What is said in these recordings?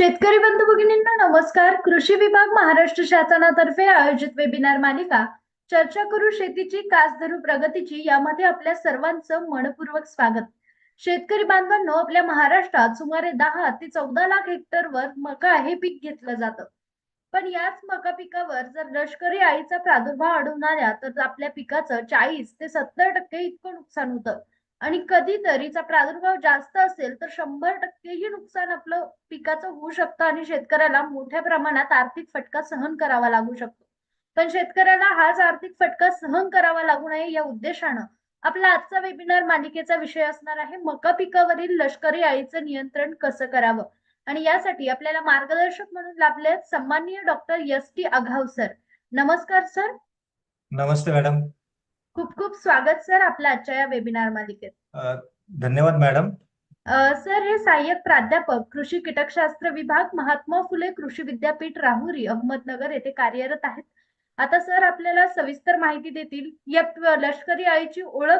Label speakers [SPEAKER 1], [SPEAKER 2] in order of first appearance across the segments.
[SPEAKER 1] शेतकरी बंधू भगिनींना नमस्कार. कृषी विभाग महाराष्ट्र शासनातर्फे आयोजित वेबिनार मालिका चर्चा करू शेतीची कास धरू प्रगतीची यामध्ये आपल्या सर्वांचं मनपूर्वक स्वागत. शेतकरी बांधवांनो आपल्या महाराष्ट्रात सुमारे दहा ते चौदा लाख हेक्टरवर मका हे पीक घेतलं जातं. पण याच मका पिकावर जर लष्करी आईचा प्रादुर्भाव आढळून आल्या तर आपल्या पिकाचं चाळीस ते सत्तर टक्के इतकं नुकसान होतं. आणि कधीतरीचा प्रादुर्भाव जास्त असेल तर शंभर टक्केही नुकसान आपलं पिकाचं होऊ शकतं आणि शेतकऱ्याला मोठ्या प्रमाणात आर्थिक फटका सहन करावा लागू शकतो. पण शेतकऱ्याला हाच आर्थिक फटका सहन करावा लागू नये या उद्देशानं आपला आजचा वेबिनार मालिकेचा विषय असणार आहे मका पिकावरील लष्करी अळीचं नियंत्रण कसं करावं? आणि यासाठी आपल्याला मार्गदर्शक म्हणून लाभले सन्माननीय doctor S T Aghav sir. नमस्कार सर.
[SPEAKER 2] नमस्ते मॅडम.
[SPEAKER 1] खूप खूप स्वागत सर आपल्या आजच्या या वेबिनार मालिकेत.
[SPEAKER 2] अ, धन्यवाद मॅडम.
[SPEAKER 1] अ, सर हे सहाय्यक प्राध्यापक कृषी कीटकशास्त्र विभाग महात्मा फुले कृषी विद्यापीठ राहुरी अहमदनगर येथे कार्यरत आहेत. आता सर आपल्याला सविस्तर माहिती देतील. या प- लष्करी अळीची ओळख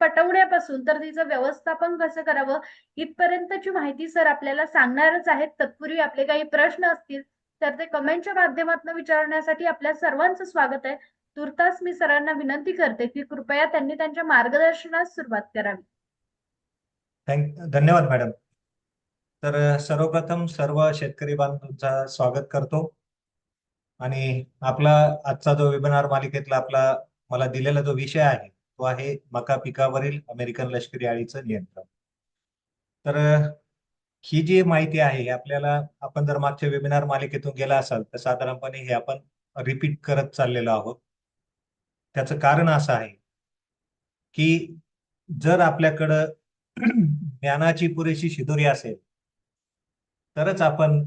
[SPEAKER 1] पटवण्यापासून तर तिचं व्यवस्थापन कसं करावं इथपर्यंतची माहिती सर आपल्याला सांगणारच आहेत. तत्पूर्वी आपले काही प्रश्न असतील तर ते कमेंटच्या माध्यमातून विचारण्यासाठी आपल्या सर्वांचं स्वागत आहे. तुर्तास मी सरांना विनंती करते की कृपया त्यांनी त्यांच्या मार्गदर्शनास सुरुवात करावी.
[SPEAKER 2] थँक धन्यवाद मॅडम. तर सर्वप्रथम सर्व शेतकरी बांधवांचा स्वागत करतो. आणि आपला आजचा जो वेबिनार मालिकेतला आपला मला दिलेला जो विषय आहे तो आहे मका पिकावरील अमेरिकन लष्करी अळीचं नियंत्रण. तर ही जी माहिती आहे आपल्याला आपण जर मागच्या वेबिनार मालिकेतून गेला असाल तर साधारणपणे हे आपण रिपीट करत चाललेलो आहोत. त्याचं कारण असं आहे की जर आपल्याकडं ज्ञानाची पुरेशी शिदोरी असेल तरच आपण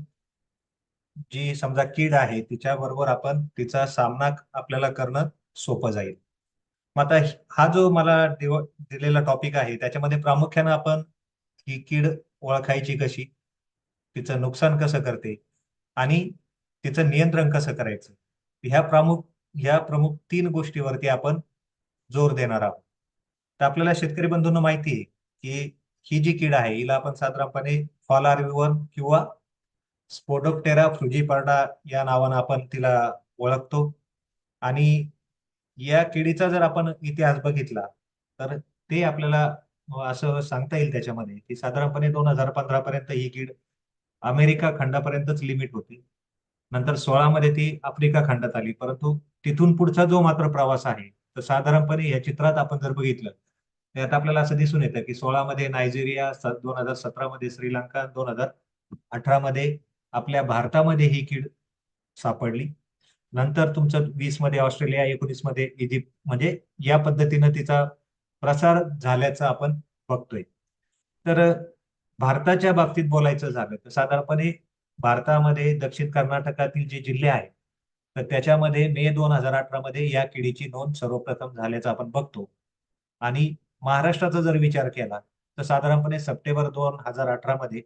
[SPEAKER 2] जी समजा कीड आहे तिच्या बरोबर आपण तिचा सामना आपल्याला करणं सोपं जाईल. मग आता हा जो मला दिलेला टॉपिक आहे त्याच्यामध्ये प्रामुख्यानं आपण ही कीड ओळखायची कशी? तिचं नुकसान कसं करते? आणि तिचं नियंत्रण कसं करायचं? ह्या प्रामुख ह्या प्रमुख तीन गोष्टीवरती आपण जोर देणार आहोत. तर आपल्याला शेतकरी बंधूंना माहिती आहे की ही जी कीड आहे हिला आपण साधारणपणे फॉल आर्वीवर्म किंवा स्पोडोप्टेरा फ्रुजीपर्डा या नावानं आपण तिला ओळखतो. आणि या किडीचा जर आपण इतिहास बघितला तर ते आपल्याला असं सांगता येईल त्याच्यामध्ये की साधारणपणे दोन हजार पंधरा पर्यंत ही कीड अमेरिका खंडापर्यंतच लिमिट होती. नंतर सोळा मध्ये ती आफ्रिका खंडात आली परंतु तिथून पुढचा जो मात्र प्रवास आहे तर साधारणपणे या चित्रात आपण जर बघितलं त्यात आपल्याला असं दिसून येतं की सोळा मध्ये नायजेरिया दोन हजार सतरा मध्ये श्रीलंका दोन हजार अठरा मध्ये आपल्या भारतामध्ये ही कीड सापडली. नंतर तुमचं वीसमध्ये ऑस्ट्रेलिया एकोणीसमध्ये इजिप्त म्हणजे या पद्धतीनं तिचा प्रसार झाल्याचं आपण बघतोय. तर भारताच्या बाबतीत बोलायचं झालं तर साधारणपणे भारतामध्ये दक्षिण कर्नाटकातील जे जिल्हे आहेत तर त्याच्यामध्ये मे दोन हजार अठरा मध्ये या किडीची नोंद सर्वप्रथम झाल्याचं आपण बघतो. आणि महाराष्ट्राचा जर विचार केला तर साधारणपणे सप्टेंबर दोन हजार अठरा मध्ये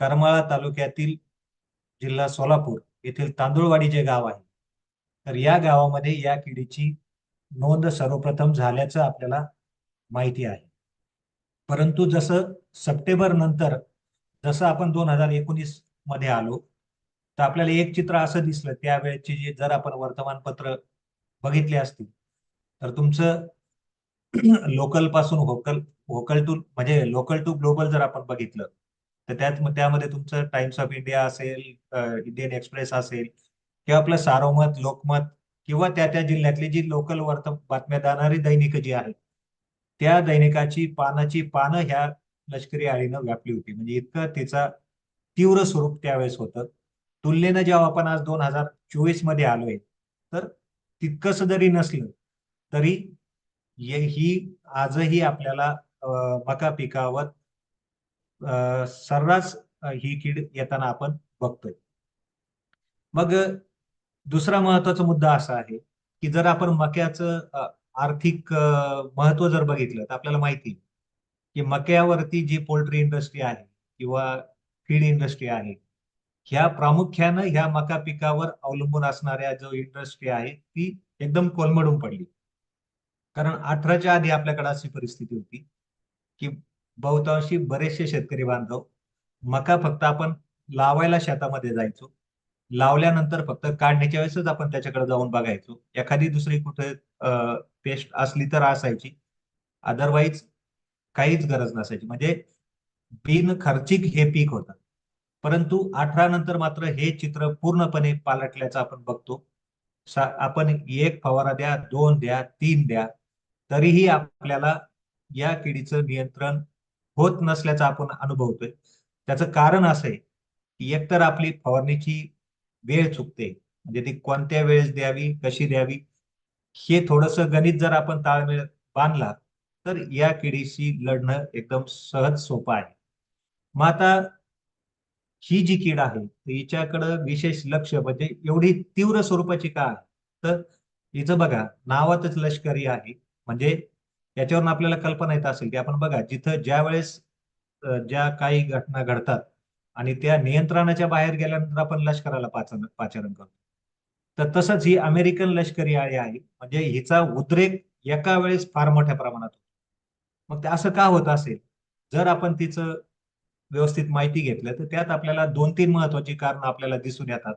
[SPEAKER 2] करमाळा तालुक्यातील जिल्हा सोलापूर येथील तांदुळवाडी जे गाव आहे तर या गावामध्ये या किडीची नोंद सर्वप्रथम झाल्याचं आपल्याला माहिती आहे. परंतु जसं सप्टेंबर नंतर जसं आपण दोन हजार एकोणीसमध्ये आलो तर आपल्याला एक चित्र असं दिसलं त्यावेळेचे जे जर आपण वर्तमानपत्र बघितले असतील तर तुमचं लोकलपासून होकल होकल टू म्हणजे लोकल टू ग्लोबल जर आपण बघितलं तर त्यात त्यामध्ये तुमचं टाइम्स ऑफ इंडिया असेल इंडियन एक्सप्रेस असेल किंवा आपलं सारोमत लोकमत किंवा त्या त्या जिल्ह्यातली जी लोकल वर्त बातम्या देणारी दैनिक जी आहेत त्या दैनिकाची पानाची पानं ह्या लष्करी आळीनं व्यापली होती. म्हणजे इतकं तिचा तीव्र स्वरूप त्यावेळेस होतं. तुलनेनं जेव्हा आपण आज दोन हजार चोवीसमध्ये आलोय तर तितकंस जरी नसलं तरी ही आजही आपल्याला मका पिकावर सर्रास ही कीड येताना आपण बघतोय. मग दुसरा महत्त्वाचा मुद्दा असा आहे की जर आपण मक्याचं आर्थिक महत्त्व जर बघितलं तर आपल्याला माहिती की मक्यावरती जी पोल्ट्री इंडस्ट्री आहे किंवा फीड इंडस्ट्री आहे ह्या प्रामुख्यानं ह्या मका पिकावर अवलंबून असणाऱ्या जो इंडस्ट्री आहे ती एकदम कोलमडून पडली. कारण अठराच्या आधी आपल्याकडे अशी परिस्थिती होती की बहुतांशी बरेचसे शेतकरी बांधव मका फक्त आपण लावायला शेतामध्ये जायचो. लावल्यानंतर फक्त काढण्याच्या वेळेसच आपण त्याच्याकडे जाऊन बघायचो. एखादी दुसरी कुठे पेस्ट असली तर असायची. अदरवाईज काहीच गरज नसायची. म्हणजे बिन खर्चिक हे पीक होतं. परंतु अठरा नंतर मात्र हे चित्र पूर्णपणे पालटल्याचं आपण बघतो. आपण एक फवारा द्या दोन द्या तीन द्या तरीही आपल्याला या किडीचं नियंत्रण होत नसल्याचं आपण अनुभवतोय. त्याचं कारण असं आहे की एकतर आपली फवारणीची वेळ चुकते म्हणजे ती कोणत्या वेळेस द्यावी कशी द्यावी हे थोडस गणित जर आपण ताळमेळ बांधला तर या किडीशी लढणं एकदम सहज सोपं आहे. मग आता ही जी कीड आहे हिच्याकडं विशेष लक्ष म्हणजे एवढी तीव्र स्वरूपाची का आहे? तर हिचं बघा नावातच लष्करी आहे. म्हणजे याच्यावरून आपल्याला कल्पना येत असेल की आपण बघा जिथं ज्या वेळेस ज्या काही घटना घडतात आणि त्या नियंत्रणाच्या बाहेर गेल्यानंतर आपण लष्कराला पाचन पाचारण करतो. तर तसंच ही अमेरिकन लष्करी आळी आहे. म्हणजे हिचा उद्रेक एका वेळेस फार मोठ्या प्रमाणात होतो. मग ते असं का होत असेल? जर आपण तिचं व्यवस्थित माहिती घेतलं तर त्यात आपल्याला दोन तीन महत्वाची कारण आपल्याला दिसून येतात.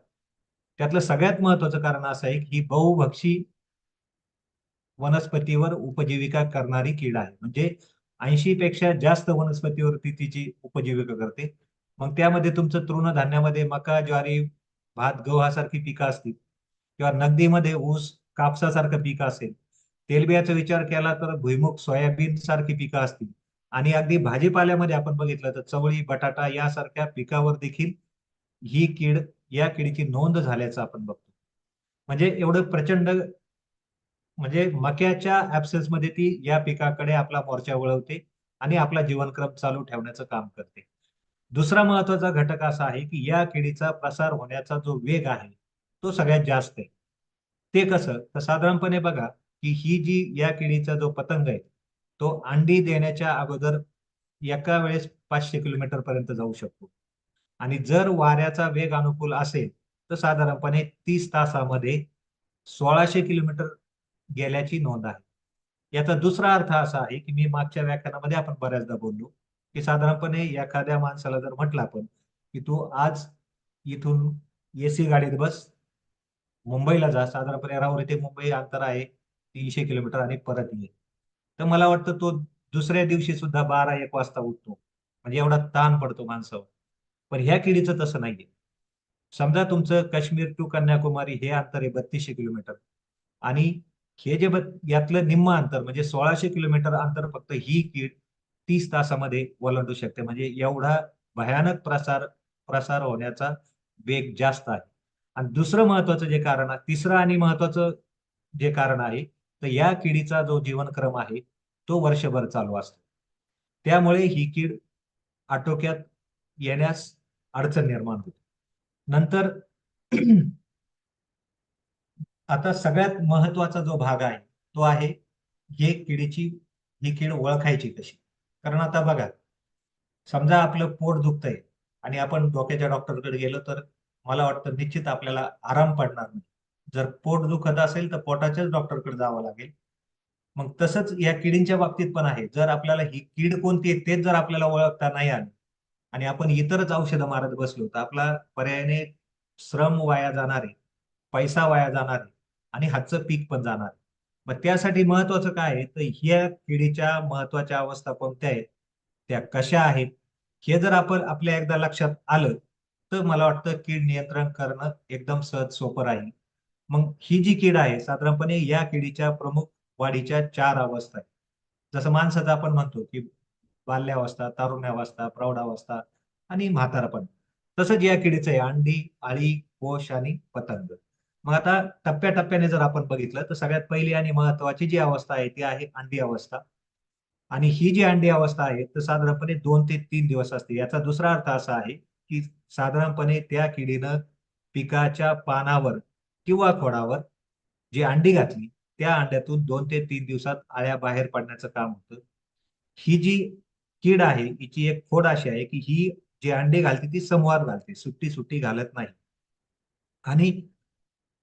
[SPEAKER 2] त्यातलं सगळ्यात महत्वाचं कारण असं आहे की ही बहुभक्षी वनस्पतीवर उपजीविका करणारी कीड आहे. म्हणजे ऐंशी पेक्षा जास्त वनस्पतीवरती तिची उपजीविका करते. मग त्यामध्ये तुमचं तृणधान्यामध्ये मका ज्वारी भात गव्हासारखी पिकं असतील किंवा नगदीमध्ये ऊस कापसासारखं पीक असेल तेलबियाचा विचार केला तर भुईमुग सोयाबीन सारखी पिकं असतील. आणि अगदी भाजीपाल्यामध्ये आपण बघितलं तर चवळी बटाटा यासारख्या पिकावर देखील ही कीड या किडीची नोंद झाल्याचं आपण बघतो. म्हणजे एवढं प्रचंड म्हणजे मक्याच्या ऍब्सेन्समध्ये ती या पिकाकडे आपला मोर्चा वळवते आणि आपला जीवनक्रम चालू ठेवण्याचं काम करते. दुसरा महत्त्वाचा घटक असा आहे की या किडीचा प्रसार होण्याचा जो वेग आहे तो सगळ्यात जास्त आहे. ते कसं? तर साधारणपणे बघा की ही जी या किडीचा जो पतंग आहे तो अंडी देण्याच्या अगोदर एका वेळेस पाचशे किलोमीटर पर्यंत जाऊ शकतो. आणि जर वाऱ्याचा वेग अनुकूल असेल तर साधारणपणे तीस तासामध्ये सोळाशे किलोमीटर गेल्याची नोंद आहे. याचा दुसरा अर्थ असा आहे की मी मागच्या व्याख्यानामध्ये आपण बऱ्याचदा बोललो की साधारणपणे एखाद्या माणसाला जर म्हटलं आपण की तू आज इथून एसी गाडीत बस मुंबईला जा. साधारणपणे राहुरी ते मुंबई अंतर आहे तीनशे किलोमीटर आणि परत ये. तर मला वाटतं तो दुसऱ्या दिवशी सुद्धा बारा एक वाजता उठतो. म्हणजे एवढा ताण पडतो माणसावर. पण ह्या किडीचं तसं नाहीये. समजा तुमचं काश्मीर टू कन्याकुमारी हे अंतर आहे बत्तीसशे किलोमीटर. आणि हे जे यातलं निम्म अंतर म्हणजे सोळाशे किलोमीटर अंतर फक्त ही कीड तीस तासामध्ये ओलांडू शकते. म्हणजे एवढा भयानक प्रसार प्रसार होण्याचा वेग जास्त आहे. आणि दुसरं महत्वाचं जे कारण आहे तिसरं आणि महत्वाचं जे कारण आहे तर या किडीचा जो जीवनक्रम आहे तो वर्षभर चालू असतो. त्यामुळे ही कीड आटोक्यात येण्यास अडचण निर्माण होते. नंतर आता सगळ्यात महत्त्वाचा जो भाग आहे तो आहे हे किडीची ही कीड ओळखायची कशी? कारण आता बघा समजा आपलं पोट दुखतंय आणि आपण डोक्याच्या डॉक्टरकडे गेलो तर मला वाटतं निश्चित आपल्याला आराम पडणार नाही. जर पोट दुखत असेल तर पोटाच्याच डॉक्टरकडे जावं लागेल. मग तसंच या किडींच्या बाबतीत पण आहे. जर आपल्याला ही कीड कोणती आहे तेच जर आपल्याला ओळखता नाही आली आणि आपण इतरच औषधं मारत बसलो तर आपला पर्यायाने श्रम वाया जाणारे पैसा वाया जाणार आणि हातचं पीक पण जाणार. मग त्यासाठी महत्वाचं काय आहे? तर ह्या किडीच्या महत्त्वाच्या अवस्था कोणत्या आहेत? त्या कशा आहेत? हे जर आपण आपल्या एकदा लक्षात आलं तर मला वाटतं कीड नियंत्रण करणं एकदम सहज सोपं राहील. मग ही जी कीड आहे साधारणपणे या किडीच्या प्रमुख वाढीच्या चार अवस्था आहेत. जसं माणसाचं आपण म्हणतो की बाल्यावस्था तारुण्यावस्था प्रौढावस्था आणि म्हातारपण. तसंच या किडीचं आहे अंडी आळी कोश आणि पतंग. मग आता टप्प्याटप्प्याने जर आपण बघितलं तर सगळ्यात पहिली आणि महत्वाची जी अवस्था आहे ती आहे अंडी अवस्था. आणि ही जी अंडी अवस्था आहे तर साधारणपणे दोन ते तीन दिवस असते. याचा दुसरा अर्थ असा आहे की साधारणपणे त्या किडीनं पिकाच्या पानावर किंवा खोडावर जी अंडी घातली त्या अंड्यातून दोन ते तीन दिवसात आळ्या बाहेर पडण्याचं काम होतं. ही जी कीड आहे हिची एक खोड अशी आहे की ही जी अंडी घालते ती समूहात घालते सुट्टी सुट्टी घालत नाही. आणि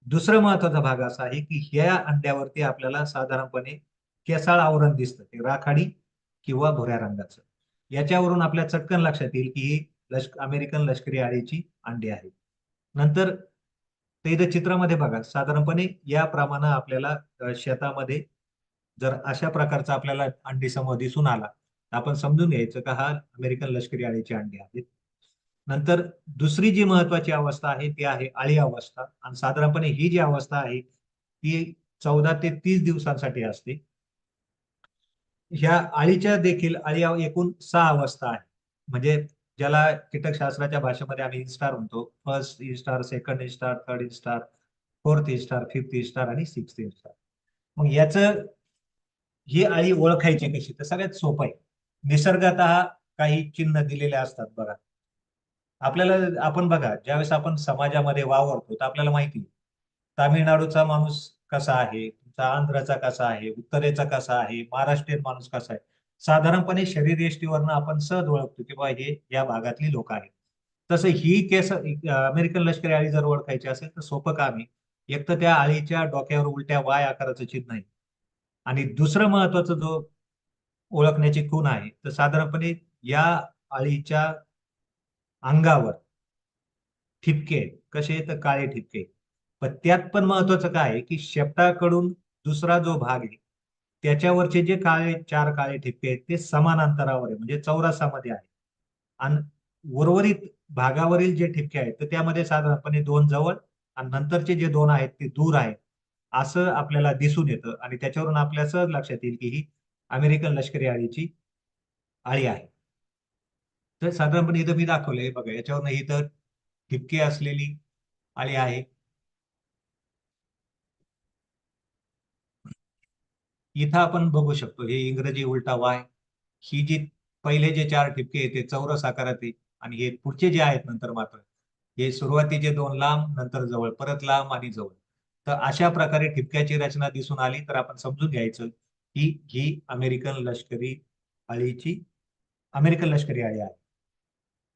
[SPEAKER 2] दुसरा महत्त्वाचा भाग असा आहे की ह्या अंड्यावरती आपल्याला साधारणपणे केसाळ आवरण दिसतं ते राखाडी किंवा भोऱ्या रंगाचं. याच्यावरून आपल्या चटकन लक्षात येईल की ही लष्क अमेरिकन लष्करी आळीची अंडी आहे. नंतर तर इथं चित्रामध्ये बघा साधारणपणे या प्रमाणे आपल्याला शेतामध्ये जर अशा प्रकारचा आपल्याला अंडी समोर दिसून आला तर आपण समजून घ्यायचं का हा अमेरिकन लष्करी आळीची अंडी आहेत नंतर दुसरी जी महत्वाची अवस्था आहे ती आहे आळी अवस्था. आणि साधारणपणे ही जी अवस्था आहे ती चौदा ते तीस दिवसांसाठी असते. ह्या आळीच्या देखील आळी एकूण सहा अवस्था आहे. म्हणजे ज्याला कीटकशास्त्राच्या भाषेमध्ये आम्ही इन्स्टार म्हणतो. First instar second instar third instar fourth instar fifth instar आणि सिक्स्थ इन्स्टार मग याचं ही आळी ओळखायची कशी? तर सगळ्यात सोपं आहे. निसर्गात काही चिन्ह दिलेले असतात बघा. आपल्याला आपण बघा ज्यावेळेस आपण समाजामध्ये वावरतो तर आपल्याला माहिती तामिळनाडूचा माणूस कसा आहे? तुमचा आंध्राचा कसा आहे? उत्तरेचा कसा आहे? महाराष्ट्रीयन माणूस कसा आहे? साधारणपणे शरीर यष्टीवरनं आपण सहज ओळखतो की बा हे या भागातली लोक आहेत. तसं ही केस अमेरिकन लष्करी आळी जर ओळखायची असेल तर सोपं काम आहे. एक तर त्या आळीच्या डोक्यावर उलट्या वाय आकाराचं चिन्ह आहे. आणि दुसरं महत्वाचं जो ओळखण्याची खूण आहे तर साधारणपणे या आळीच्या अंगावर ठिपके कसे तर काळे ठिपके पण त्यात पण महत्वाचं काय आहे की शेपटाकडून दुसरा जो भाग आहे त्याच्यावरचे जे काळे चार काळे ठिपके आहेत ते समान अंतरावर आहे. म्हणजे चौरसामध्ये आहे. आणि उर्वरित भागावरील जे ठिपके आहेत तर त्यामध्ये साधारणपणे दोन जवळ आणि नंतरचे जे दोन आहेत ते दूर आहेत असं आपल्याला दिसून येतं. आणि त्याच्यावरून आपल्या सहज लक्षात येईल की ही अमेरिकन लष्करी आळीची आळी आहे. तर साधारणपणे इथं मी दाखवलंय बघा याच्यावरनं इथं ठिपके असलेली आळी आहे. इथं आपण बघू शकतो हे इंग्रजी उलटा वाय ही जी पहिले जे चार ठिपके आहेत ते चौरस आकारात आहे आणि हे पुढचे जे आहेत नंतर मात्र हे सुरुवातीचे दोन लांब नंतर जवळ परत लांब आणि जवळ. तर अशा प्रकारे ठिपक्याची रचना दिसून आली तर आपण समजून घ्यायचं की ही अमेरिकन लष्करी आळीची अमेरिकन लष्करी आळी आहे.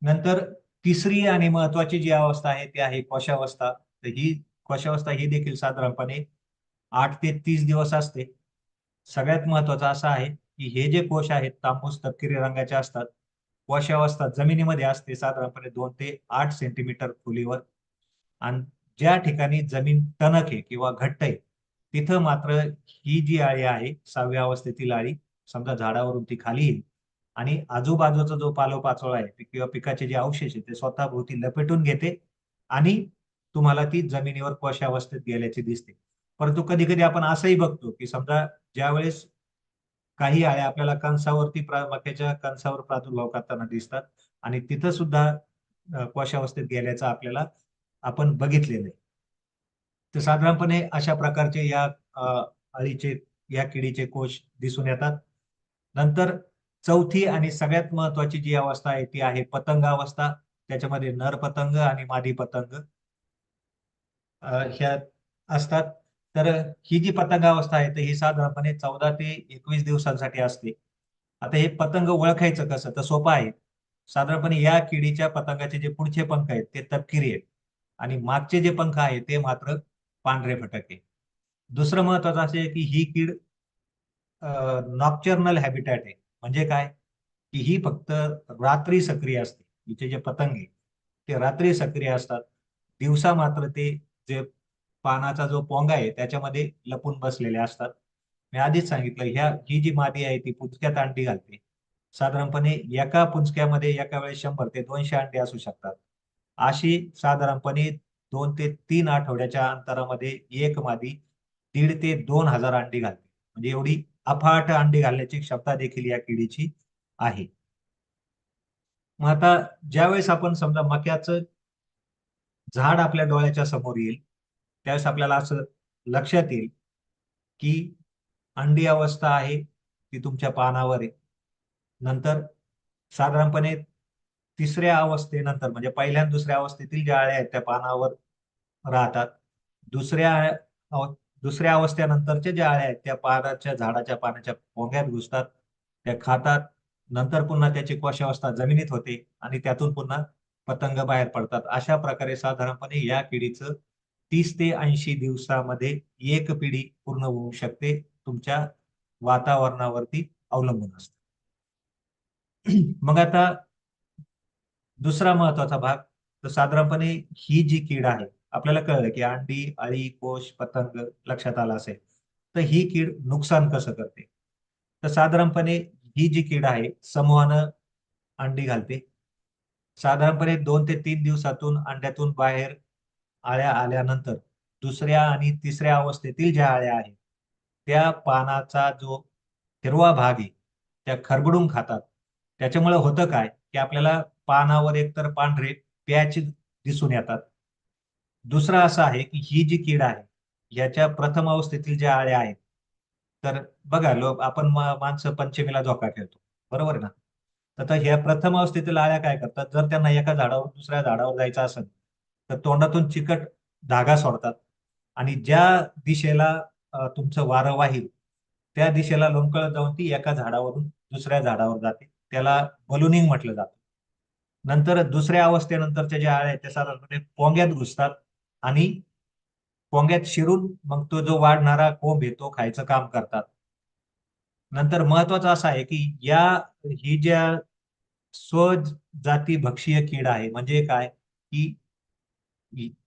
[SPEAKER 2] नंतर तिसरी आणि महत्वाची जी अवस्था आहे ती आहे कोशावस्था. तर ही कोशावस्था ही देखील साधारणपणे आठ ते तीस दिवस असते. सगळ्यात महत्त्वाचा असं आहे की हे जे कोश आहेत तांबूस तपकिरी रंगाचे असतात कोशावस्था जमिनीमध्ये असते साधारणपणे दोन ते आठ सेंटीमीटर खोलीवर. आणि ज्या ठिकाणी जमीन टणक आहे किंवा घट्ट आहे तिथं मात्र ही जी आळी आहे सहाव्या अवस्थेतील आळी समजा झाडावरून ती खाली येईल. आणि आजूबाजूचा जो पालोपाचोळा आहे किंवा पिकाचे जे अवशेष आहे ते स्वतः भोवती लपेटून घेते आणि तुम्हाला ती जमिनीवर कोशावस्थेत गेल्याची दिसते. परंतु कधी कधी आपण असंही बघतो की समजा ज्यावेळेस काही आळ्या आपल्याला कंसावरती मक्याच्या कंसावर प्रादुर्भाव करताना दिसतात आणि तिथं सुद्धा कोशावस्थेत गेल्याचं आपल्याला आपण बघितलेलं आहे. तर साधारणपणे अशा प्रकारचे या अळीचे या किडीचे कोश दिसून येतात. नंतर चौथी आणि सगळ्यात महत्वाची जी अवस्था आहे ती आहे पतंग अवस्था त्याच्यामध्ये नर पतंग आणि मादी पतंग ह्या असतात. तर ही जी पतंग अवस्था आहे तर ही साधारणपणे चौदा ते एकवीस दिवसांसाठी असते. आता हे पतंग ओळखायचं कसं? तर सोपं आहे. साधारणपणे या किडीच्या पतंगाचे जे पुढचे पंख आहेत ते तपकिरी आहेत. आणि मागचे जे पंख आहेत ते मात्र पांढरे फटके. दुसरं महत्वाचं असे आहे की ही कीड नॉक्चर्नल हॅबिटॅट आहे. म्हणजे काय? की ही फक्त रात्री सक्रिय असते. हिचे जे पतंग आहे ते रात्री सक्रिय असतात. दिवसा मात्र ते जे पानाचा जो पोंगा आहे त्याच्यामध्ये लपून बसलेले असतात. मी आधीच सांगितलं ह्या ही जी मादी आहे ती पुंजक्यात अंडी घालते. साधारणपणे एका पुंजक्यामध्ये एका वेळेस शंभर ते दोनशे अंडी असू शकतात. अशी साधारणपणे दोन ते तीन आठवड्याच्या अंतरामध्ये एक मादी दीड ते दोन हजार अंडी घालते. म्हणजे एवढी अफाट अंडी घालण्याची क्षमता देखील या किडीची आहे. मग आता ज्यावेळेस आपण समजा मक्याचं झाड आपल्या डोळ्याच्या समोर येईल त्यावेळेस आपल्याला असं लक्षात येईल की अंडी अवस्था आहे ती तुमच्या पानावर आहे. नंतर साधारणपणे तिसऱ्या अवस्थेनंतर म्हणजे पहिल्या दुसऱ्या अवस्थेतील ज्या अळ्या आहेत त्या पानावर राहतात. दुसऱ्या अव- दुसऱ्या अवस्थेनंतरच्या ज्या अळ्या आहेत त्या पानाच्या झाडाच्या पानाच्या पोंग्यात घुसतात त्या खातात. नंतर पुन्हा त्याची कोशावस्था जमिनीत होते आणि त्यातून पुन्हा पतंग बाहेर पडतात. अशा प्रकारे साधारणपणे या किडीचं तीस ते ऐंशी दिवसामध्ये एक पिढी पूर्ण होऊ शकते तुमच्या वातावरणावरती अवलंबून असत. मग आता दुसरा महत्त्वाचा भाग तर साधारणपणे ही जी कीड आहे आपल्याला कळलं की अंडी अळी कोश पतंग लक्षात आला असेल तर ही कीड नुकसान कसं करते? तर साधारणपणे ही जी कीड आहे समूहानं अंडी घालते. साधारणपणे दोन ते तीन दिवसातून अंड्यातून बाहेर आळ्या आल्यानंतर दुसऱ्या आणि तिसऱ्या अवस्थेतील ज्या आळ्या आहेत त्या पानाचा जो हिरवा भाग आहे त्या खरबडून खातात. त्याच्यामुळे होतं काय की आपल्याला पानावर एकतर पांढरे प्याच दिसून येतात. दुसरं असं आहे की ही जी कीड आहे याच्या प्रथम अवस्थेतील ज्या आळ्या आहेत तर बघा लोक आपण माणसं पंचमीला झोका खेळतो. बरोबर ना? तर ह्या प्रथम अवस्थेतील आळ्या काय करतात? जर त्यांना एका झाडावर दुसऱ्या झाडावर जायचं असेल तर तोंडातून चिकट धागा सोडतात. आणि ज्या दिशेला तुमचं वारं वाहील त्या दिशेला लोंकळत जाऊन ती एका झाडावरून दुसऱ्या झाडावर जाते. त्याला बलुनिंग म्हटलं जातं. नंतर दुसऱ्या अवस्थेनंतरच्या ज्या आळ्या आहेत त्या साधारणपणे पोंग्यात घुसतात आणि पोंग्यात शिरून मग तो जो वाढणारा कोंब आहे तो खायचं काम करतात. नंतर महत्वाचं असं आहे की या ही ज्या स्वजाती भक्षीय कीड आहे म्हणजे काय? की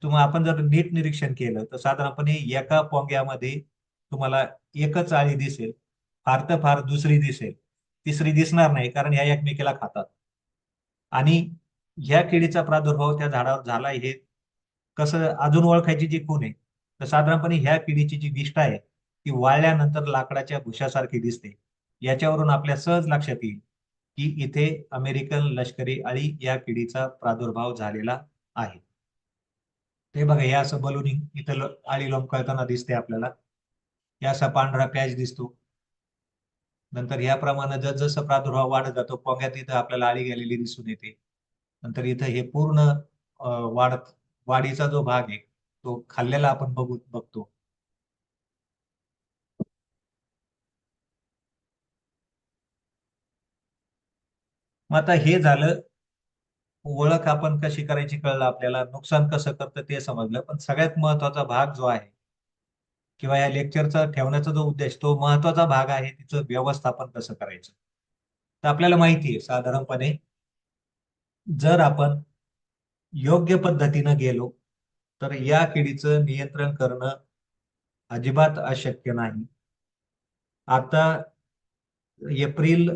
[SPEAKER 2] तुम्हा आपण जर नीट निरीक्षण केलं तर साधारणपणे एका पोंग्यामध्ये तुम्हाला एकच आळी दिसेल फार तर फार दुसरी दिसेल. तिसरी दिसणार नाही कारण ह्या एकमेकीला खातात. आणि ह्या किडीचा प्रादुर्भाव त्या झाडावर झाला हे कसं अजून ओळखायची जी खून आहे तर साधारणपणे ह्या किडीची जी विष्ठा आहे ती वाळल्यानंतर लाकडाच्या भुशासारखी दिसते. याच्यावरून आपल्या सहज लक्षात येईल की इथे अमेरिकन लष्करी अळी या किडीचा प्रादुर्भाव झालेला आहे. ते बघा हे असं बलुनिंग इथं आळी आळी लोंबकळताना दिसते आपल्याला. हे असा पांढरा पॅच दिसतो. नंतर याप्रमाणे जसजसं प्रादुर्भाव वाढत जातो पोंग्यात इथं आपल्याला आळी गेलेली दिसून येते. नंतर इथं हे पूर्ण वाढत वाढीचा जो भाग आहे तो खाल्लेला आपण बघू बघतो. मग आता हे झालं ओळख आपण कशी करायची कळलं आपल्याला नुकसान कसं करतं ते समजलं पण सगळ्यात महत्त्वाचा भाग जो आहे किंवा या लेक्चरचा ठेवण्याचा जो उद्देश तो महत्त्वाचा भाग आहे तिचं व्यवस्थापन कसं करायचं? तर आपल्याला माहिती आहे साधारणपणे जर आपण योग्य पद्धतीनं गेलो तर या किडीचं नियंत्रण करणं अजिबात अशक्य नाही. आता एप्रिल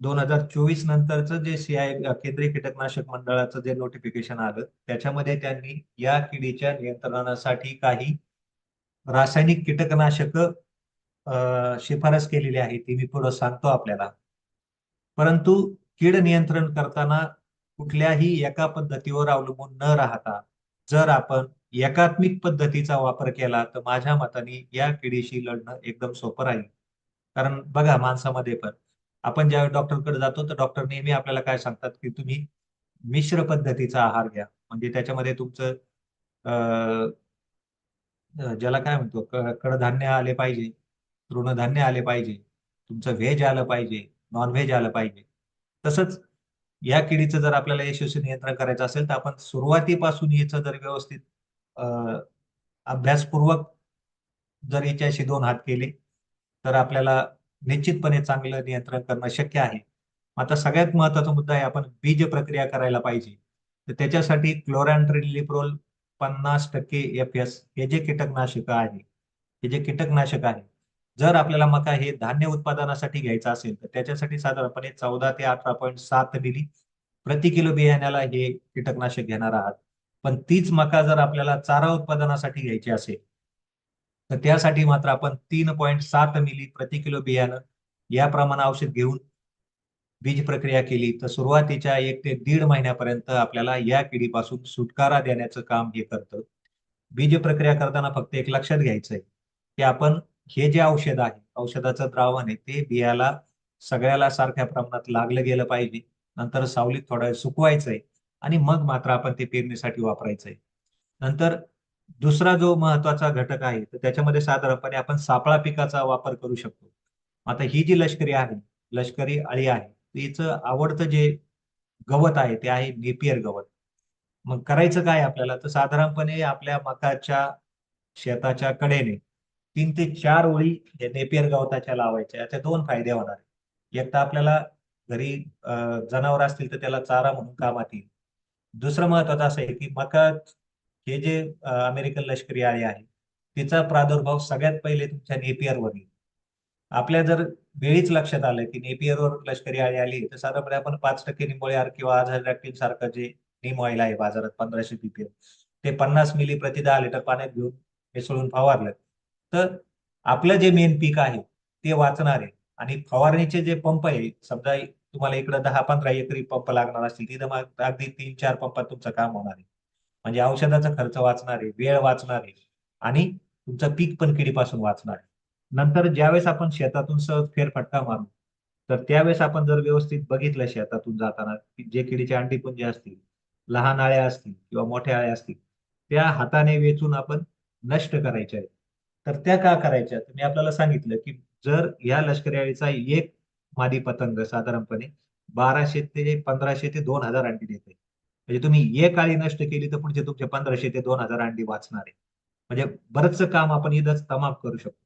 [SPEAKER 2] दोन हजार चोवीस नंतरचं जे सीआय केंद्रीय कीटकनाशक मंडळाचं जे नोटिफिकेशन आलं त्याच्यामध्ये त्यांनी या किडीच्या नियंत्रणासाठी काही रासायनिक कीटकनाशक शिफारस केलेली आहे ती मी पुढे सांगतो आपल्याला. परंतु कीड नियंत्रण करताना कुठल्याही एका पद्धतीवर अवलंबून न राहता जर आपण एकात्मिक पद्धतीचा वापर केला तर माझ्या मताने या किडीशी लढणं एकदम सोपं राहील. कारण बघा माणसामध्ये पण आपण ज्यावेळी डॉक्टरकडे जातो तर डॉक्टर नेहमी आपल्याला काय सांगतात की तुम्ही मिश्र पद्धतीचा आहार घ्या. म्हणजे त्याच्यामध्ये तुमचं ज्याला काय म्हणतो कडधान्य आले पाहिजे तृणधान्य आले पाहिजे तुमचं व्हेज आलं पाहिजे नॉन व्हेज आलं पाहिजे. तसंच या किडीचं जर आपल्याला यशस्वी नियंत्रण करायचं असेल तर आपण सुरुवातीपासून याचं जर व्यवस्थित अभ्यासपूर्वक जर याच्याशी दोन हात केले तर आपल्याला निश्चितपणे चांगलं नियंत्रण करणं शक्य आहे. आता सगळ्यात महत्त्वाचा मुद्दा आहे आपण बीज प्रक्रिया करायला पाहिजे. तर त्याच्यासाठी क्लोरॅन्ट्रिलिप्रोल पन्नास टक्के एफ एस हे जे कीटकनाशक आहे हे जे कीटकनाशक आहे जर आपल्याला मका हे धान्य उत्पादनासाठी घ्यायचं असेल तर त्याच्यासाठी साधारणपणे चौदा ते अठरा पॉईंट सात मिली प्रति किलो बियाण्याला हे कीटकनाशक घेणार आहात. पण तीच मका जर आपल्याला चारा उत्पादनासाठी घ्यायची असेल तर त्यासाठी मात्र आपण तीन पॉईंट सात मिली प्रति किलो बियाणं या प्रमाण औषध घेऊन बीज प्रक्रिया केली. तर सुरुवातीच्या एक ते दीड महिन्यापर्यंत आपल्याला या किडीपासून सुटकारा देण्याचं काम हे करतं. बीज प्रक्रिया करताना फक्त एक लक्षात घ्यायचंय की आपण हे जे औषध आहे औषधाचं द्रावण आहे ते बियाला सगळ्याला सारख्या प्रमाणात लागलं गेलं पाहिजे. नंतर सावलीत थोडा वेळ सुकवायचंय आणि मग मात्र आपण ते पेरणीसाठी वापरायचंय. नंतर दुसरा जो महत्त्वाचा घटक आहे तर त्याच्यामध्ये साधारणपणे आपण सापळा पिकाचा वापर करू शकतो. आता ही जी लष्करी आहे लष्करी अळी आहे तिचं आवडतं जे गवत आहे ते आहे नेपियर गवत. मग करायचं काय आपल्याला? तर साधारणपणे आपल्या मकाच्या शेताच्या कडेने तीन ते चार ओळी नेपियर गवताच्या लावायच्या याचे दोन फायदे होणार एक तर आपल्याला घरी जनावर असतील तर त्याला चारा म्हणून कामात येईल. दुसरं महत्वाचं असं आहे की मका हे जे अमेरिकन लष्करी आळी आहे तिचा प्रादुर्भाव सगळ्यात पहिले तुमच्या नेपियरवर येईल. आपल्या जर वेळीच लक्षात आलं की नेपियरवर लष्करी आळी आली तर साधारणपणे आपण पाच टक्के निंबोळी आर किंवा आझाडॅक्टिन सारखं जे नीम ऑइल आहे बाजारात पंधराशे पीपीएम ते पन्नास मिली प्रति दहा लिटर पाण्यात घेऊन मिसळून फवारलं. तर आपलं जे मेन पीक आहे ते वाचणार आहे. आणि फवारणीचे जे पंप आहे समजा तुम्हाला इकडे दहा पंधरा एकरी पंप लागणार असतील तिथं मग अगदी तीन चार पंपात तुमचं काम होणार आहे. म्हणजे औषधाचा खर्च वाचणार आहे वेळ वाचणार आहे आणि तुमचं पीक पण किडीपासून वाचणार. आहे नंतर ज्यावेळेस आपण शेतातून सहज फेरफटका मारू तर त्यावेळेस आपण जर व्यवस्थित बघितलं शेतातून जाताना की जे किडीचे अंडी पुंजे असतील लहान आळ्या असतील किंवा मोठ्या आळ्या असतील त्या हाताने वेचून आपण नष्ट करायच्या आहेत. तर त्या का करायच्या? मी आपल्याला सांगितलं की जर या लष्करी अळीचा एक मादी पतंग साधारणपणे बाराशे ते पंधराशे ते दोन हजार अंडी देते. म्हणजे तुम्ही एक आळी नष्ट केली तर पुढचे तुमचे पंधराशे ते दोन हजार अंडी वाचणार आहे. म्हणजे बरंचसं काम आपण इथंच तमाम करू शकतो.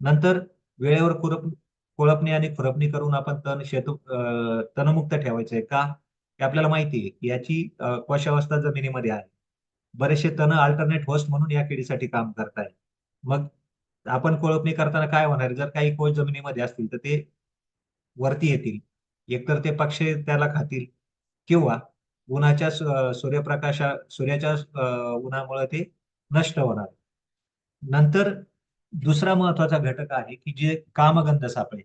[SPEAKER 2] नंतर वेळेवर कुरप कोळपणी आणि खुरपणी करून आपण तण शेत तणमुक्त ठेवायचंय का? हे आपल्याला माहिती आहे. की याची अं, कोशावस्था जमिनीमध्ये आहे. बरेचसे तण अल्टरनेट होस्ट म्हणून या किडीसाठी काम करताय मग आपण कोळपणी करताना काय होणार जर काही कोळ जमिनीमध्ये असतील तर ते वरती येतील. एकतर ते पक्षी त्याला खातील किंवा उन्हाच्या सूर्यप्रकाशा सूर्याच्या अं, उन्हामुळे ते नष्ट होणार. नंतर दुसरा महत्त्वाचा घटक आहे की जे कामगंध सापळे.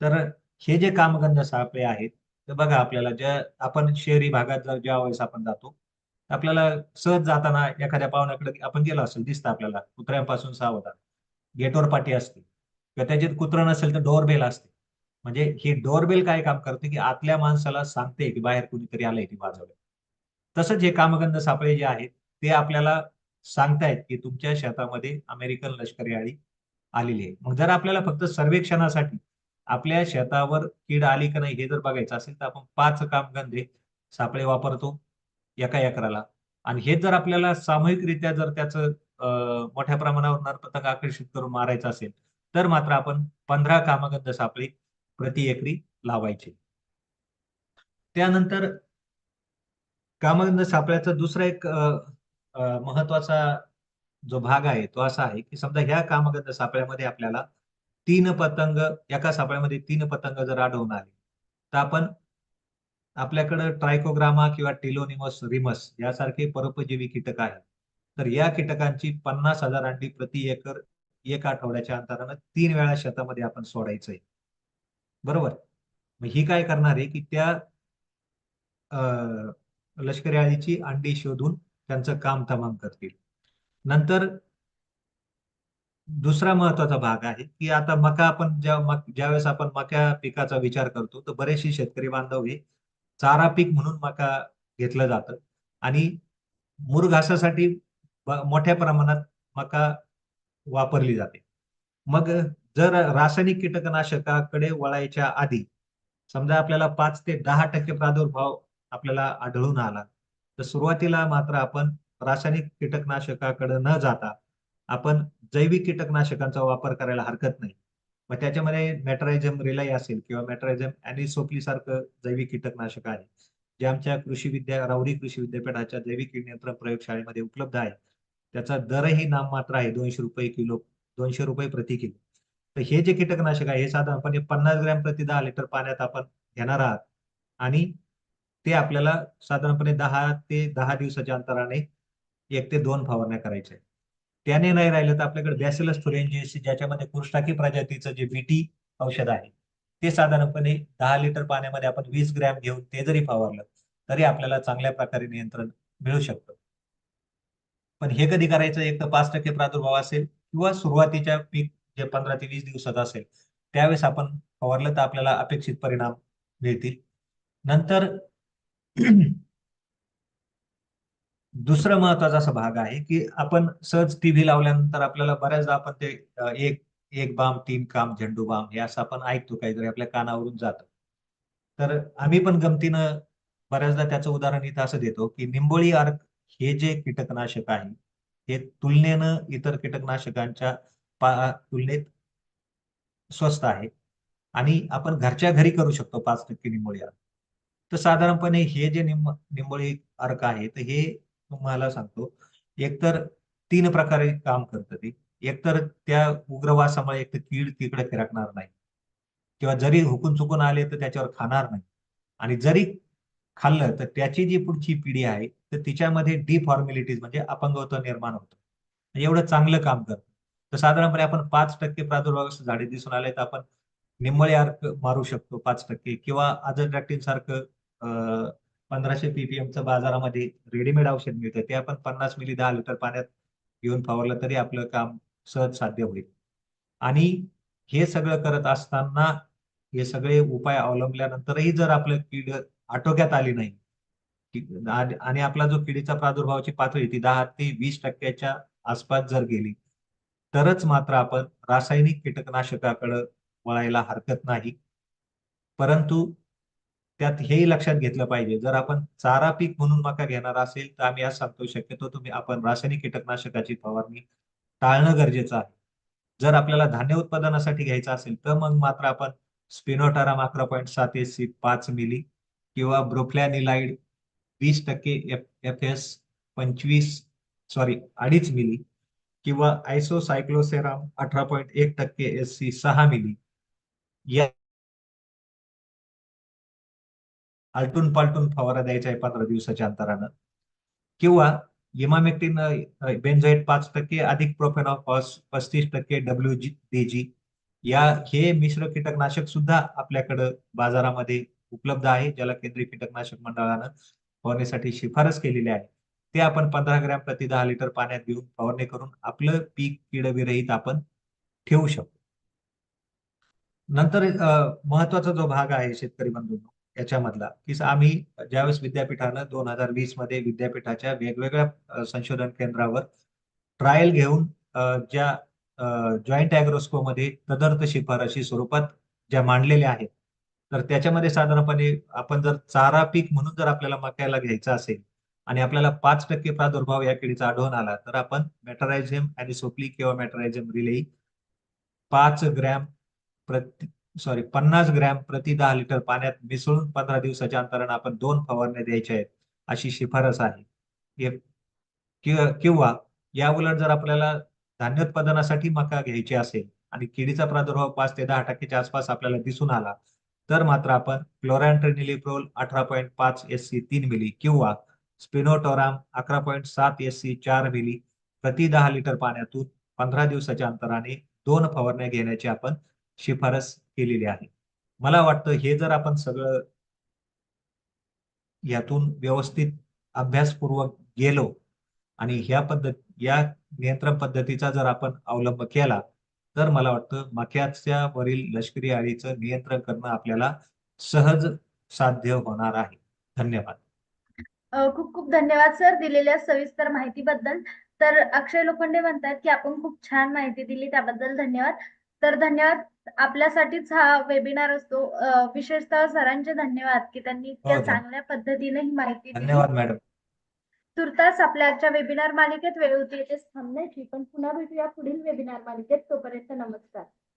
[SPEAKER 2] तर हे जे कामगंध सापळे आहेत तर बघा आपल्याला ज्या आपण शहरी भागात जर ज्या वेळेस आपण जातो आपल्याला सहज जाताना एखाद्या पाहुण्याकडे आपण गेलो असेल दिसतं आपल्याला कुत्र्यांपासून सावधान. गेटवर पाठी असते. किंवा त्याच्यात कुत्रं नसेल तर डोरबेल असते. म्हणजे ही डोरबेल काय काम करते की आतल्या माणसाला सांगते की बाहेर कुणीतरी आलंय ती वाजवलं तसंच हे कामगंध सापळे जे आहेत ते आपल्याला सांगतायत की तुमच्या शेतामध्ये अमेरिकन लष्करी आळी आलेली आहे. मग जर आपल्याला फक्त सर्वेक्षणासाठी आपल्या शेतावर कीड आली का नाही हे जर बघायचं असेल तर आपण पाच कामगंधे सापळे वापरतो एका एकराला. आणि हे जर आपल्याला सामूहिकरित्या जर त्याचं मोठ्या प्रमाणावर नरपतंग आकर्षित करून मारायचं असेल तर मात्र आपण पंधरा कामगंध सापळे प्रति एकरी लावायचे. त्यानंतर कामगंध सापळ्याचा दुसरा एक महत्त्वाचा जो भाग आहे तो असा आहे की समजा ह्या कामगंध सापळ्यामध्ये आपल्याला तीन पतंग एका सापळ्यामध्ये तीन पतंग जर आढळून आले तर आपण आपल्याकडं ट्रायकोग्रामा किंवा टिलोनिमस रिमस यासारखे परोपजीवी कीटक आहेत. तर या कीटकांची पन्नास हजार अंडी प्रति एकर एक आठवड्याच्या अंतरानं तीन वेळा शेतामध्ये आपण सोडायचंय. बरोबर. मग ही काय करणार आहे की त्या अं, लष्करी आळीची अंडी शोधून त्यांचं काम तमाम करतील. नंतर दुसरा महत्त्वाचा भाग आहे की आता मका आपण ज्या मक ज्यावेळेस आपण मका पिकाचा विचार करतो तर बरेचसे शेतकरी बांधव हे चारा पीक म्हणून मका घेतलं जातं आणि मुरघासासाठी मोठ्या प्रमाणात मका वापरली जाते. मग जर रासायनिक कीटकनाशकाकडे वळायच्या आधी समजा आपल्याला पाच ते दहा टक्के प्रादुर्भाव आपल्याला आढळून आला तर सुरुवातीला मात्र आपण रासायनिक कीटकनाशकाकडे न जाता आपण जैविक कीटकनाशकांचा वापर करायला हरकत नाही. मग त्याच्यामध्ये मेट्रायझम रिलाई असेल किंवा मेट्रायझम अॅनिसोपली सारखं जैविक कीटकनाशक आहे जे आमच्या कृषी विद्या राऊरी कृषी विद्यापीठाच्या जैविक नियंत्रण प्रयोगशाळेमध्ये उपलब्ध आहे. त्याचा दरही नाममात्र आहे दोनशे रुपये किलो दोनशे रुपये प्रति किलो. तर हे जे कीटकनाशक आहे हे साधारणपणे पन्नास ग्रॅम प्रति दहा लिटर पाण्यात आपण घेणार आहात. आणि ते आपल्याला साधारणपणे दहा ते दहा दिवसाच्या अंतराने एक ते दोन फवारण्या करायच्या त्याने नाही राहिलं तर आपल्याकडे बॅसिलस थुरेंजियस ज्याच्यामध्ये कुष्टाकी प्रजातीचं जे बीटी औषध आहे ते साधारणपणे दहा लिटर पाण्यामध्ये आपण वीस ग्रॅम घेऊन ते जरी फवारलं तरी आपल्याला चांगल्या प्रकारे नियंत्रण मिळू शकतं. पण हे कधी करायचं? एक तर पाच टक्के प्रादुर्भाव असेल किंवा सुरुवातीच्या पीक जे पंधरा ते वीस दिवसात असेल त्यावेळेस आपण फवारलं तर आपल्याला अपेक्षित परिणाम मिळतील. नंतर दुसरं महत्त्वाचा असा भाग आहे की आपण सहज टीव्ही लावल्यानंतर आपल्याला बऱ्याचदा आपण ते एक एक बाम तीन काम झेंडू बाम हे असं आपण ऐकतो काहीतरी आपल्या कानावरून जात. तर आम्ही पण गमतीनं बऱ्याचदा त्याचं उदाहरण इथं असं देतो की निंबोळी अर्क हे जे कीटकनाशक आहे हे तुलनेनं इतर कीटकनाशकांच्या तुलनेत स्वस्त आहे. आणि आपण घरच्या घरी करू शकतो पाच टक्के निंबोळी अर्क. तर साधारणपणे हे जे निंब निंबोळी अर्क आहे तर हे तुम्हाला सांगतो. एकतर तीन प्रकारे काम करतं ते. एकतर त्या उग्रवासामुळे एक तर कीड तिकडे फिरकणार नाही. किंवा जरी हुकून चुकून आले तर त्याच्यावर खाणार नाही. आणि जरी खाल्लं तर त्याची जी पुढची पिढी आहे तर तिच्यामध्ये डिफॉर्मिलिटीज म्हणजे अपंगत्व निर्माण होतं. एवढं चांगलं काम करतं. तर साधारणपणे आपण पाच टक्के प्रादुर्भाव झाडे दिसून आले तर आपण निम्मळे अर्क मारू शकतो पाच टक्के किंवा अजर सारखं पंधराशे पीपीएमचं बाजारामध्ये रेडीमेड औषध मिळतं ते आपण पन्नास मिली दहा लिटर पाण्यात घेऊन फवारलं तरी आपलं काम सहज साध्य होईल. आणि हे सगळं करत असताना हे सगळे उपाय अवलंबल्यानंतरही जर आपलं कीड आटोक्यात आली नाही आणि आणि आपला जो किडीचा प्रादुर्भावाची पातळी ती दहा ते वीस टक्क्याच्या आसपास जर गेली तरच मात्र आपण रासायनिक कीटकनाशकाकडे वळायला हरकत नाही. परंतु त्यात हेही लक्षात घेतलं पाहिजे जर आपण चारा पीक म्हणून मका घेणार असेल तर आम्ही आज सांगतो शक्यतो तुम्ही आपण रासायनिक कीटकनाशकाची फवारणी टाळणं गरजेचं आहे. जर आपल्याला धान्य उत्पादनासाठी घ्यायचं असेल तर मग मात्र आपण स्पिनोटारा अकरा पॉईंट सात एस सी पाच मिली किंवा ब्रोफ्लॅनिलाइड वीस टक्के एफ एफ एस पंचवीस सॉरी अडीच मिली किंवा आयसोसायक्लोसेराम अठरा पॉईंट एक टक्के एस सी सहा मिली. या आलटून पालटून फवारा द्यायचा आहे पंधरा दिवसाच्या अंतरानं. किंवा इमामेक्टिन बेन्झाईट पाच टक्के अधिक प्रोफेनॉफॉस पस्तीस टक्के डब्ल्यू जी डी जी या हे मिश्र कीटकनाशक सुद्धा आपल्याकडं बाजारामध्ये उपलब्ध आहे ज्याला केंद्रीय कीटकनाशक मंडळानं फवारणीसाठी शिफारस केलेली आहे. ते आपण पंधरा ग्रॅम प्रति दहा लिटर पाण्यात घेऊन फवारणी करून आपलं पीक किडविरहित आपण ठेवू शकतो. नंतर महत्त्वाचा जो भाग आहे शेतकरी बंधूंनो याच्यामधला की आम्ही ज्यावेळेस विद्यापीठानं दोन हजार वीसमध्ये विद्यापीठाच्या वेगवेगळ्या संशोधन केंद्रावर ट्रायल घेऊन ज्या जॉईंट अॅग्रोस्को मध्ये तदर्थ शिफारशी स्वरूपात ज्या मांडलेल्या आहेत तर त्याच्यामध्ये साधारणपणे आपण जर चारा पीक म्हणून जर आपल्याला मक्याला घ्यायचं असेल आणि आपल्याला पाच टक्के प्रादुर्भाव या किडीचा आढळून आला तर आपण मेटरायझेम आणि सोपली किंवा मेटरायझेम रिले पाच ग्रॅम प्रति सॉरी पन्नास ग्रॅम प्रति दहा लिटर पाण्यात मिसळून पंधरा दिवसाच्या अंतराने आपण दोन फवारण्या द्यायच्या आहेत अशी शिफारस आहे. किंवा या उलट जर आपल्याला धान्योत्पादनासाठी मका घ्यायची असेल आणि किडीचा प्रादुर्भाव पाच ते दहा टक्क्याच्या आसपास आपल्याला दिसून आला तर मात्र आपण क्लोरॅन्ट्रेनिलिप्रोल अठरा पॉईंट पाच एस सी तीन मिली किंवा स्पिनोटोराम अकरा पॉईंट सात एस सी चार मिली प्रति दहा लिटर पाण्यातून पंधरा दिवसाच्या अंतराने दोन फवारण्या घेण्याची आपण शिफारस केलेली आहे. मला वाटतं हे जर आपण सगळं यातून व्यवस्थित अभ्यासपूर्वक गेलो आणि ह्या पद्धत या नियंत्रण पद्धतीचा जर आपण अवलंब केला तर मला वाटतं मक्याच्या वरील लष्करी अळीचं नियंत्रण करणं आपल्याला सहज साध्य होणार आहे. धन्यवाद.
[SPEAKER 1] खूप खूप धन्यवाद सर दिलेल्या सविस्तर माहितीबद्दल. तर अक्षय लोखंडे म्हणतात की आपण खूप छान माहिती दिली त्याबद्दल धन्यवाद. तर धन्यवाद आपल्यासाठीच हा वेबिनार असतो. विशेषतः सरांचे धन्यवाद की त्यांनी इतक्या
[SPEAKER 2] हो, धन्यवाद.
[SPEAKER 1] चांगल्या पद्धतीने ही माहिती दिली.
[SPEAKER 2] धन्यवाद मॅडम.
[SPEAKER 1] तुर्तास आपल्या आजच्या वेबिनार मालिकेत वेळ होती येथेच थांबण्याची पण पुन्हा भेटूया पुढील वेबिनार मालिकेत. तोपर्यंत नमस्कार.